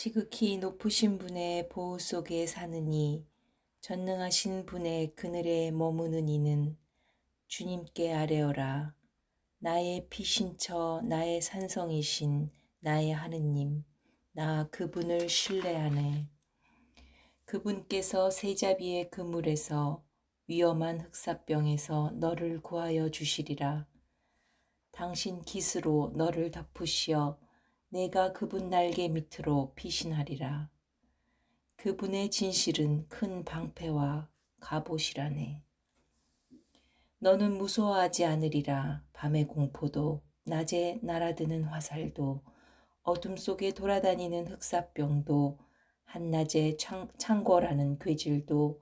지극히 높으신 분의 보호 속에 사느니 전능하신 분의 그늘에 머무는 이는 주님께 아뢰어라. 나의 피신처 나의 산성이신 나의 하느님 나 그분을 신뢰하네. 그분께서 세자비의 그물에서 위험한 흑사병에서 너를 구하여 주시리라. 당신 깃으로 너를 덮으시어 내가 그분 날개 밑으로 피신하리라. 그분의 진실은 큰 방패와 갑옷이라네. 너는 무서워하지 않으리라. 밤의 공포도 낮에 날아드는 화살도 어둠 속에 돌아다니는 흑사병도 한낮에 창, 창궐하는 괴질도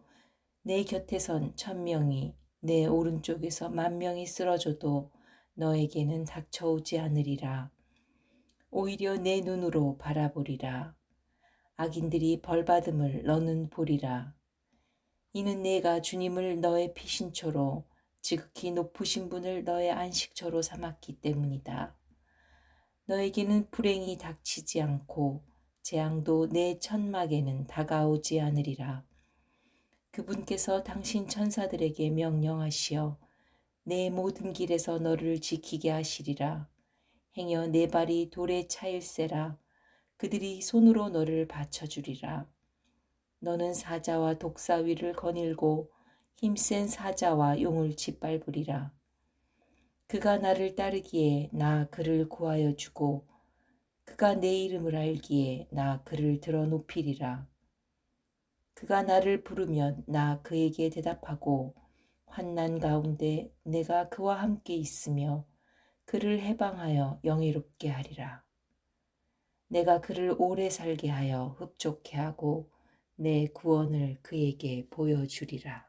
내 곁에선 천명이 내 오른쪽에서 만명이 쓰러져도 너에게는 닥쳐오지 않으리라. 오히려 내 눈으로 바라보리라. 악인들이 벌받음을 너는 보리라. 이는 내가 주님을 너의 피신처로 지극히 높으신 분을 너의 안식처로 삼았기 때문이다. 너에게는 불행이 닥치지 않고 재앙도 내 천막에는 다가오지 않으리라. 그분께서 당신 천사들에게 명령하시어 내 모든 길에서 너를 지키게 하시리라. 행여 내 발이 돌에 차일세라. 그들이 손으로 너를 받쳐주리라. 너는 사자와 독사 위를 거닐고 힘센 사자와 용을 짓밟으리라. 그가 나를 따르기에 나 그를 구하여 주고 그가 내 이름을 알기에 나 그를 들어 높이리라. 그가 나를 부르면 나 그에게 대답하고 환난 가운데 내가 그와 함께 있으며 그를 해방하여 영예롭게 하리라. 내가 그를 오래 살게 하여 흡족해 하고 내 구원을 그에게 보여주리라.